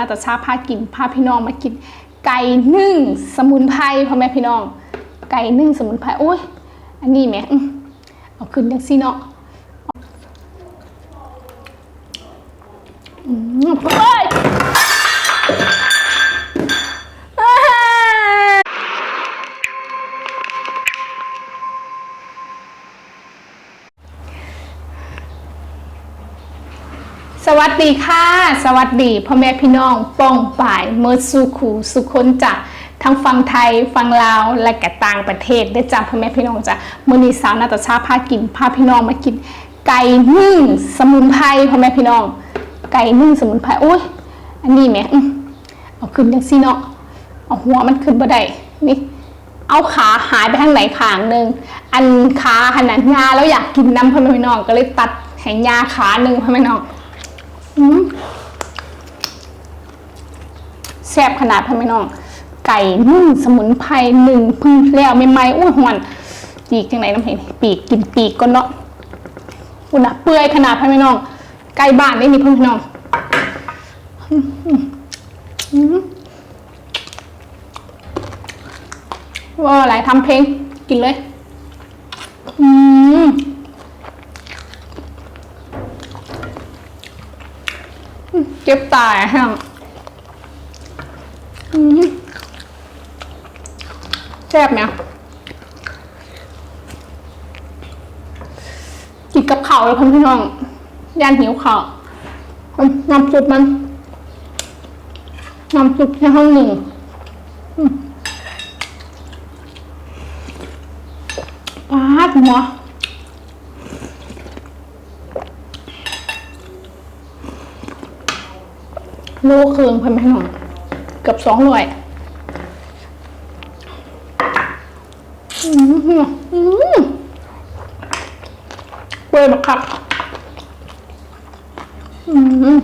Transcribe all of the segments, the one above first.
อาตชาพากินพาพี่น้องมากิน ไก่นึ่งสมุนไพรพ่อแม่พี่น้อง ไก่นึ่งสมุนไพรโอ้ยอันนี้แหม่อื้อเอาขึ้นยังซี่เนาะอืมเฮ้ย วัสดีค่ะ สวัสดีพ่อแม่พี่น้องป้องป่ายเมื่อสุขูสุคนจากทั้งฝั่งไทยฝั่งลาวและก็ต่างประเทศได้จ้าพ่อแม่พี่น้องจ้ะมือนีสาวนาตาชาพากินพาพี่น้องมากิน ไก่นึ่งสมุนไพรพ่อแม่พี่น้อง ไก่นึ่งสมุนไพรโอ้ยอันนี้แหม่เอาขึ้นจังซี่เนาะเอาหัวมันขึ้นบ่ได้นี่เอาขาหายไปทางไหนขางหนึ่งอันขาหันนันงาแล้วอยากกินน้ำพ่อแม่พี่น้องก็เลยตัดแหงยาขาหนึ่งพ่อแม่พี่น้อง แซ่บขนาดพ่อแม่น้อง ไก่นึ่งสมุนไพรหนึ่งพึ่งแล้วไม่ไหมอุ้ยหวนปีกจังไหนน้ำเห็นปีกกินปีกก็เนาะอุ่นอะเปื่อยขนาดพ่อแม่น้อง ไก่บ้านได้นี่พ่อแม่น้องว่าอะไรทำเพลงกินเลย อืม เจ็บตายฮะแซ่บไหมกินกับข้าวเลยพี่น้อง ย่านหิวข้าวน้ำซุปมันน้ำซุปในห้องหนึ่งปาดหัว โลเครื่องเพิ่นแม่น้องเกือบสองร้อยเปื่อยบักคักอืม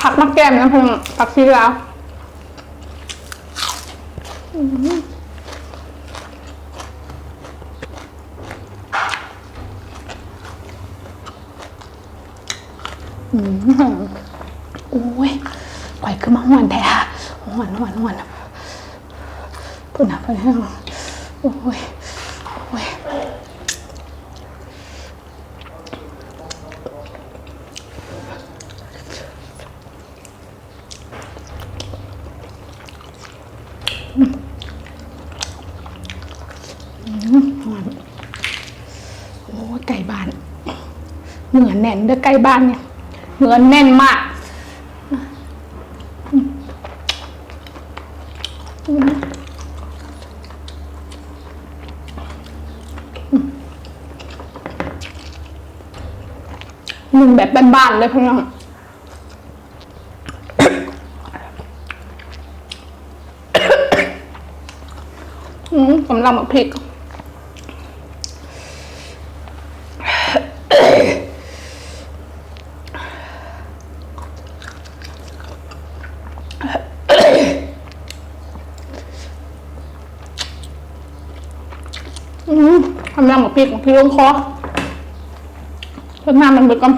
ผักมักแก้มนะเพิ่นผักชีลาวอืม อืมโอ้ยปล่อยขึ้นมาหวนแท้หวนหวนหวนปุ่นนะปุ่นนะโอ้ยโอ้ยโอ้ไก่บ้านเหนือแน่นเด้วยใกล้บ้านเนี่ย เหนือแน่นมาก หนึ่งแบบบ้านๆเลยพี่น้องอืมกำลังมพริก ทำน้ำหมกพริกหมกพริกลงคอเพิ่มน้ำมันเบิกก่อน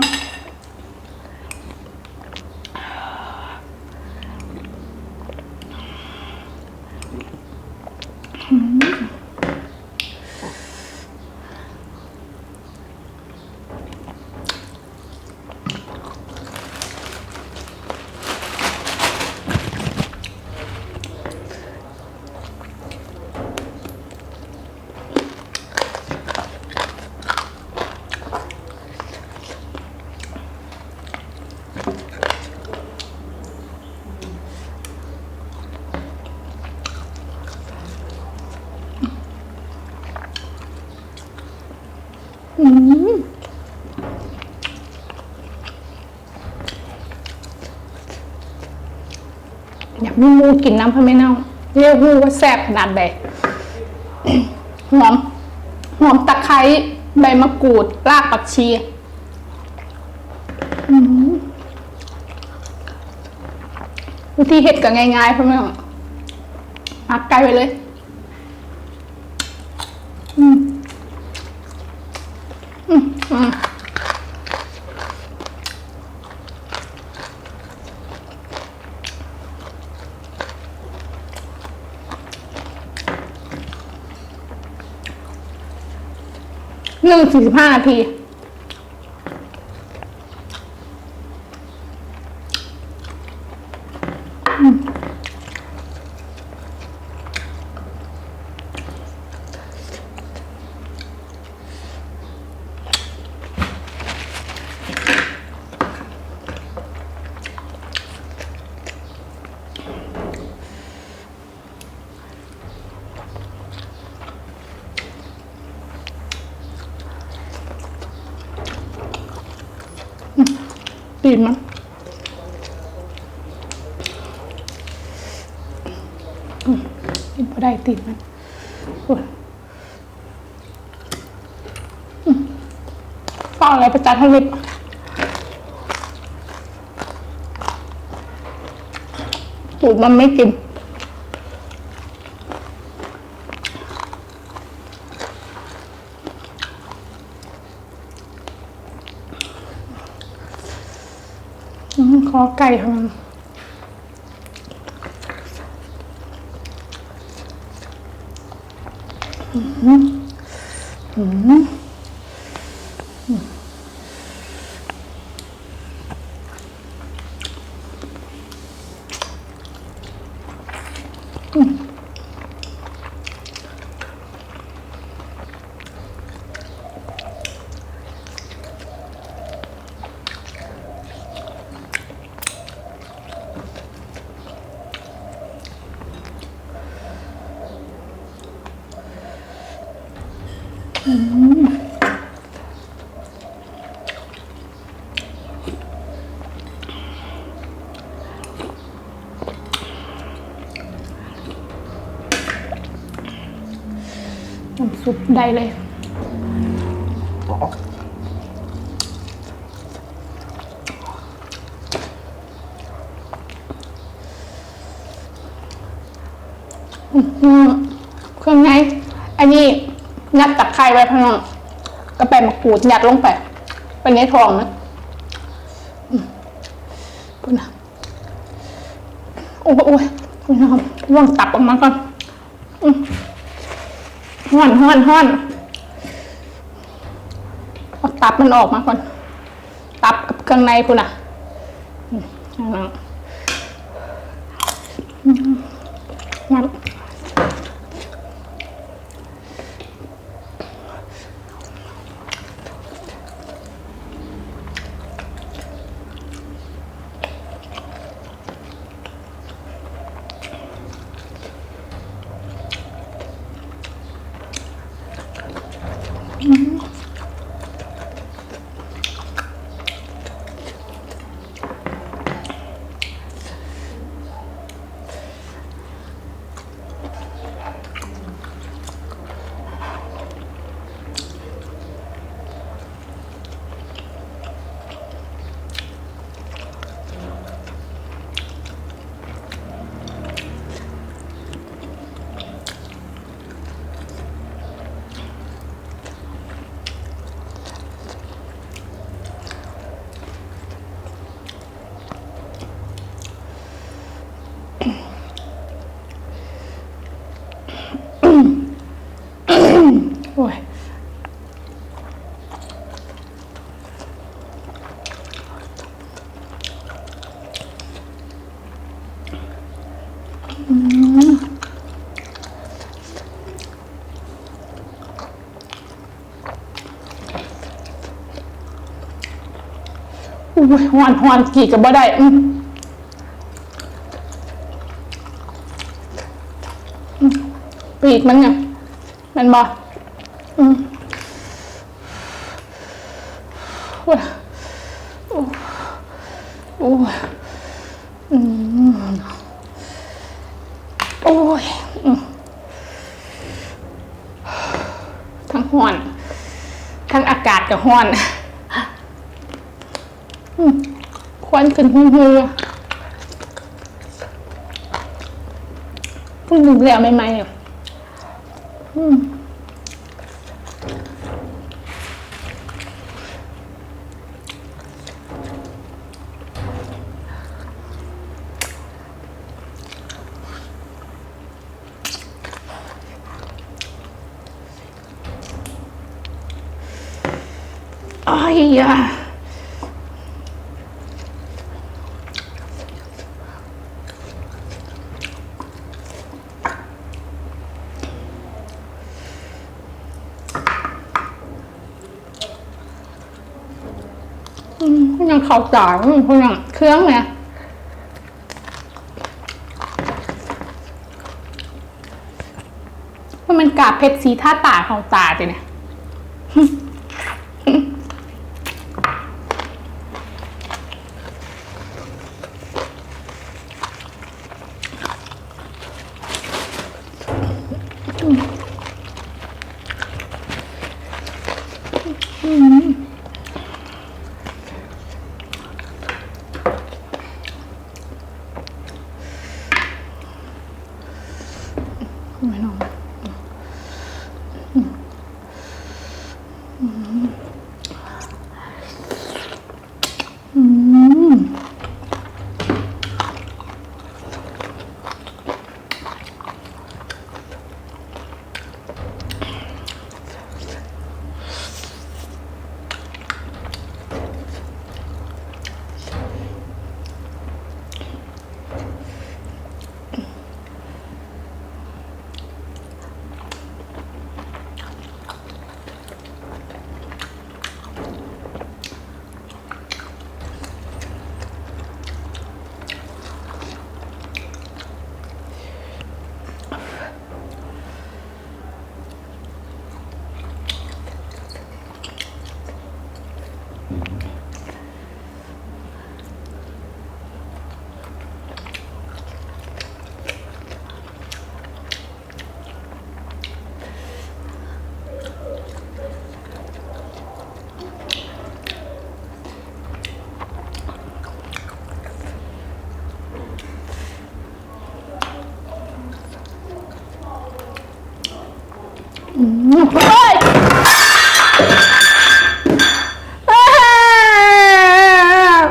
อยากมีมูกินน้ำพะไม่เน่าเรียกหูว่าแซ่บขนาดใดหอมหอมตะไคร้ใบมะกรูดรากผักชีวิธีเห็ดก็ง่ายๆพ่อแม่มักไก่ไปเลย อืม อืมอืม ห นึ่งสี่สิบห้านาที กินมันอืมกินพอได้ติดมันอืมก็อะไรไปจัดให้ลิบตูดมันไม่กิน ขอไก่ทำไมอืมอืม ซุปได้เลย อืมเครื่องในอันนี้งัดตะไคร้ไว้พะนองก็ไปมะกรูดยัดลงไปไปในทองนะอืมพุ่นะโอ้ยโอ้ยพี่น้องว่างตับออกมาก่อน อืม ห้อนห้อนห้อนเอาตับมันออกมาก่อน ตับกับเครื่องในพุ่นน่ะน้ำอ้ย อุ้ยหวานหวานกี่กับบ่ได้อืมอืมปีกมันเนี่ยมันบ่อืมโอ้ยโอ้ยโอ้ยอืม อ้ยทั้งห้อน ทั้งอากาศกับห้อนควันขึ้นหูหูเพิ่งดื่มแล้วใหม่ๆเนี่ยอืม อ้ยอะอยังเขาจ่ายอืมคุณยังเครื่องไงว่ามันกาบเพชรสีท่าตาของตาจิเนี่ย ไม่นอน อืมเฮ้ยอ้าว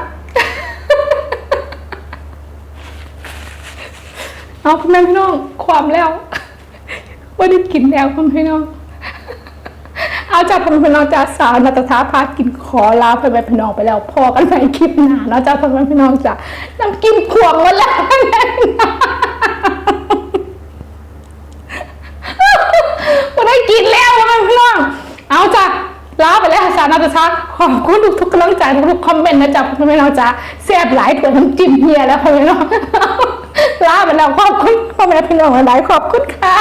เอาพ่อแม่พี่น้อง ความแล้วว่าได้กิน แล้วพ่อแม่พี่น้องเอาจากพ่อแม่พี่น้องจากสาวนัตถาพากินขอลาพ่อแม่พี่น้องไปแล้วพอกันในคลิปหน้าเนาะจากพ่อแม่พี่น้องจ้ะน้ำกินขวงหมาแล้วพ่อแม่พี่น้อไม่ได้กินแล้วพ่อแม่พี่น้องเอาจ้ะลาไปแล้วสาวนัตถาขอบคุณทุกๆกำลังใจทุกคอมเมนต์นะจ๊ะพ่อแม่พี่น้องจ้ะแซ่บหลายถั่วน้ำจิ้มเฮียแล้วพี่น้องลาไปแล้วขอบคุณพ่อแม่พี่น้องหลายขอบคุณค่ะ